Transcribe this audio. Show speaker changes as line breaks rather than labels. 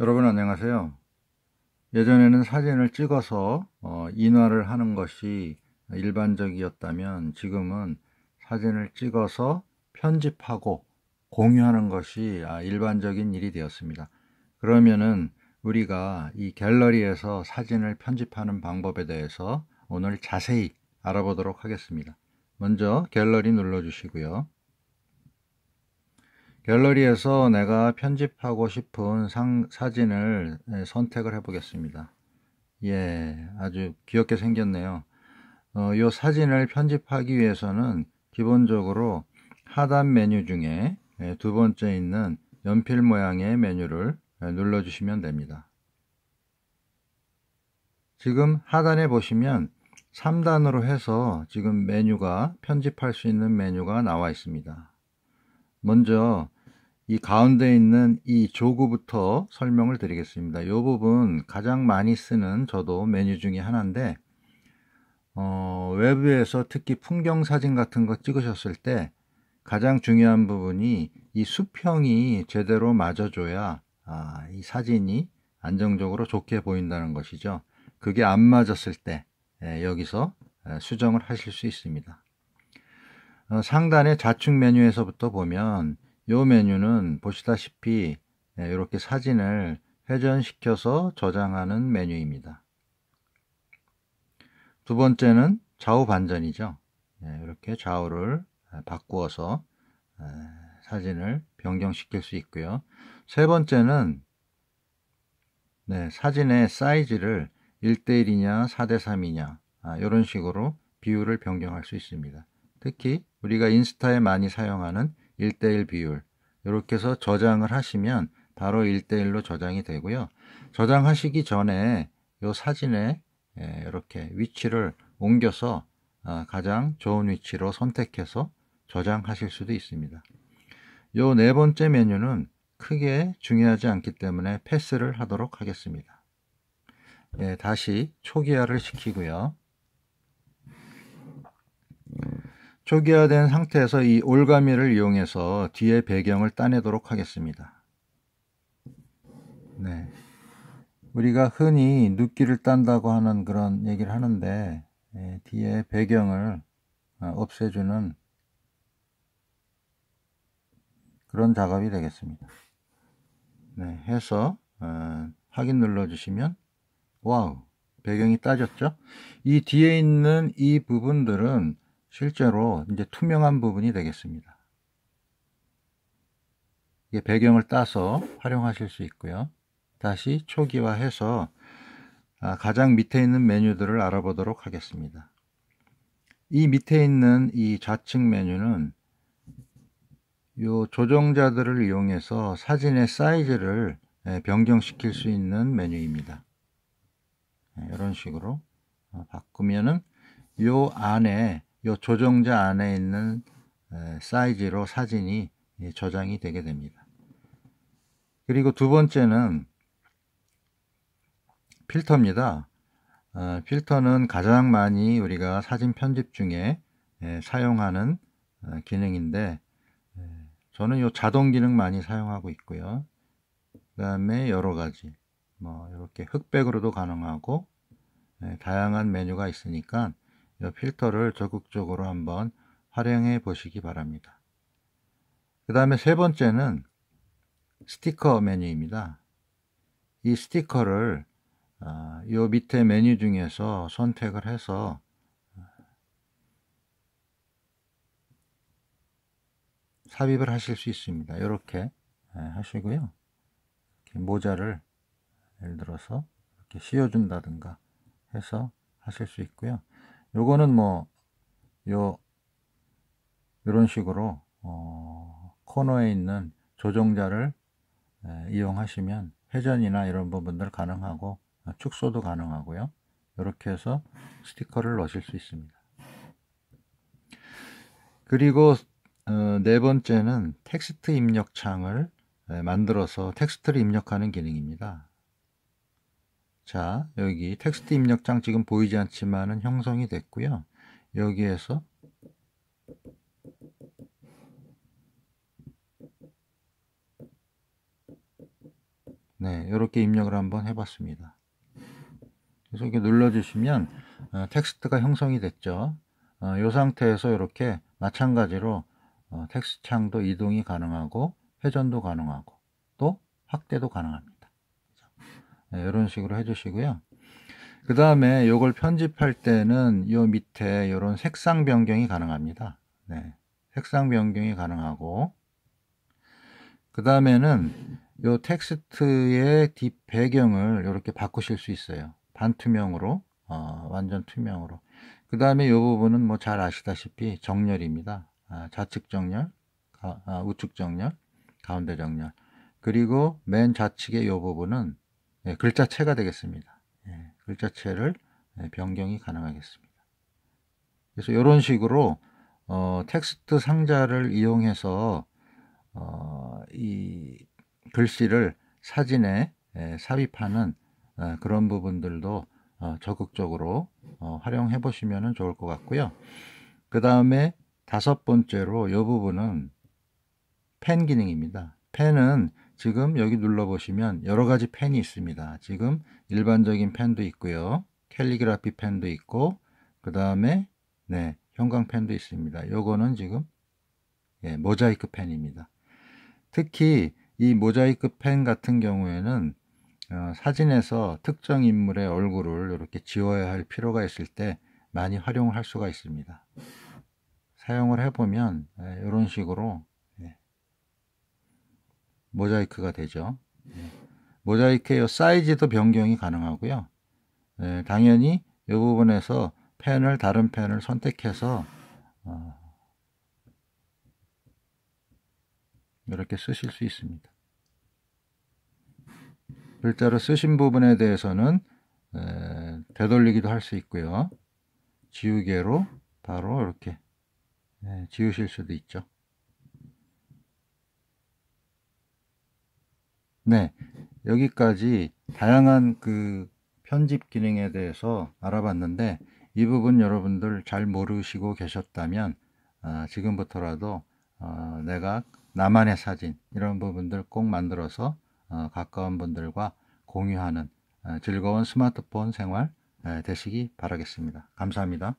여러분 안녕하세요. 예전에는 사진을 찍어서 어, 인화를 하는 것이 일반적이었다면 지금은 사진을 찍어서 편집하고 공유하는 것이 아, 일반적인 일이 되었습니다. 그러면은 우리가 이 갤러리에서 사진을 편집하는 방법에 대해서 오늘 자세히 알아보도록 하겠습니다. 먼저 갤러리 눌러주시고요. 갤러리에서 내가 편집하고 싶은 상, 사진을 예, 선택을 해 보겠습니다. 예, 아주 귀엽게 생겼네요. 어, 이 사진을 편집하기 위해서는 기본적으로 하단 메뉴 중에 예, 두 번째 있는 연필 모양의 메뉴를 예, 눌러주시면 됩니다. 지금 하단에 보시면 3단으로 해서 지금 메뉴가 편집할 수 있는 메뉴가 나와 있습니다. 먼저 이 가운데 있는 이 조구부터 설명을 드리겠습니다. 이 부분 가장 많이 쓰는 저도 메뉴 중에 하나인데 어, 외부에서 특히 풍경 사진 같은 거 찍으셨을 때 가장 중요한 부분이 이 수평이 제대로 맞아줘야 아, 이 사진이 안정적으로 좋게 보인다는 것이죠. 그게 안 맞았을 때 예, 여기서 예, 수정을 하실 수 있습니다. 어, 상단의 좌측 메뉴에서부터 보면 이 메뉴는 보시다시피 이렇게 예, 사진을 회전시켜서 저장하는 메뉴입니다. 두 번째는 좌우 반전이죠. 이렇게 좌우를 바꾸어서 사진을 변경시킬 수 있고요. 세 번째는 네, 사진의 사이즈를 1대1이냐 4대3이냐 아, 이런 식으로 비율을 변경할 수 있습니다. 특히 우리가 인스타에 많이 사용하는 1대1 비율 이렇게 해서 저장을 하시면 바로 1대1로 저장이 되고요. 저장하시기 전에 이 사진에 이렇게 위치를 옮겨서 아, 가장 좋은 위치로 선택해서 저장하실 수도 있습니다. 이네 번째 메뉴는 크게 중요하지 않기 때문에 패스를 하도록 하겠습니다. 예, 다시 초기화를 시키고요. 초기화된 상태에서 이 올가미를 이용해서 뒤에 배경을 따내도록 하겠습니다. 네. 우리가 흔히 눕기를 딴다고 하는 그런 얘기를 하는데 예, 뒤에 배경을 어, 없애주는 그런 작업이 되겠습니다. 네, 해서 어, 확인 눌러주시면 와우, 배경이 따졌죠? 이 뒤에 있는 이 부분들은 실제로 이제 투명한 부분이 되겠습니다. 이게 배경을 따서 활용하실 수 있고요. 다시 초기화해서 아, 가장 밑에 있는 메뉴들을 알아보도록 하겠습니다. 이 밑에 있는 이 좌측 메뉴는 이 조정자들을 이용해서 사진의 사이즈를 예, 변경시킬 수 있는 메뉴입니다. 네, 이런 식으로 어, 바꾸면은 요 안에 요 조정자 안에 있는 사이즈로 사진이 예, 저장이 되게 됩니다. 그리고 두 번째는 필터입니다. 어, 필터는 가장 많이 우리가 사진 편집 중에 예, 사용하는 어, 기능인데 저는 이 자동 기능 많이 사용하고 있고요. 그 다음에 여러 가지 뭐 이렇게 흑백으로도 가능하고 네, 다양한 메뉴가 있으니까 이 필터를 적극적으로 한번 활용해 보시기 바랍니다. 그 다음에 세 번째는 스티커 메뉴입니다. 이 스티커를 어, 이 밑에 메뉴 중에서 선택을 해서 삽입을 하실 수 있습니다. 이렇게 네, 하시고요. 이렇게 모자를 예를 들어서 이렇게 씌워준다든가 해서 하실 수 있고요. 요거는 뭐, 요, 이런 식으로, 어, 코너에 있는 조종자를 에, 이용하시면 회전이나 이런 부분들 가능하고, 축소도 가능하고요. 이렇게 해서 스티커를 넣으실 수 있습니다. 그리고 어, 네 번째는 텍스트 입력 창을 만들어서 텍스트를 입력하는 기능입니다. 자, 여기 텍스트 입력창 지금 보이지 않지만은 형성이 됐고요. 여기에서 네, 이렇게 입력을 한번 해봤습니다. 그래서 이렇게 눌러주시면 어, 텍스트가 형성이 됐죠. 어, 이 상태에서 이렇게 마찬가지로 어, 텍스트 창도 이동이 가능하고 회전도 가능하고 또 확대도 가능합니다. 네, 이런 식으로 해주시고요. 그 다음에 이걸 편집할 때는 이 밑에 이런 색상 변경이 가능합니다. 네, 색상 변경이 가능하고 그 다음에는 이 텍스트의 뒷 배경을 이렇게 바꾸실 수 있어요. 반투명으로 어, 완전 투명으로 그 다음에 이 부분은 뭐 잘 아시다시피 정렬입니다. 아, 좌측 정렬, 가, 아, 우측 정렬, 가운데 정렬 그리고 맨 좌측의 이 부분은 예, 글자체가 되겠습니다. 예, 글자체를 예, 변경이 가능하겠습니다. 그래서 이런 식으로 어, 텍스트 상자를 이용해서 어, 이 글씨를 사진에 에, 삽입하는 어, 그런 부분들도 어, 적극적으로 어, 활용해 보시면 좋을 것 같고요. 그 다음에 다섯 번째로 이 부분은 펜 기능입니다. 펜은 지금 여기 눌러보시면 여러 가지 펜이 있습니다. 지금 일반적인 펜도 있고요. 캘리그라피 펜도 있고 그 다음에 네, 형광 펜도 있습니다. 요거는 지금 예, 모자이크 펜입니다. 특히 이 모자이크 펜 같은 경우에는 어, 사진에서 특정 인물의 얼굴을 이렇게 지워야 할 필요가 있을 때 많이 활용을 할 수가 있습니다. 사용을 해보면 이런 예, 식으로 예, 모자이크가 되죠. 예, 모자이크의 사이즈도 변경이 가능하고요. 당연히 이 부분에서 펜을 다른 펜을 선택해서 어, 이렇게 쓰실 수 있습니다. 글자로 쓰신 부분에 대해서는 에, 되돌리기도 할 수 있고요. 지우개로 바로 이렇게 에, 지우실 수도 있죠. 네, 여기까지 다양한 그 편집 기능에 대해서 알아봤는데 이 부분 여러분들 잘 모르시고 계셨다면 아, 지금부터라도 어, 내가 나만의 사진 이런 부분들 꼭 만들어서 어, 가까운 분들과 공유하는 어, 즐거운 스마트폰 생활 되시기 바라겠습니다. 감사합니다.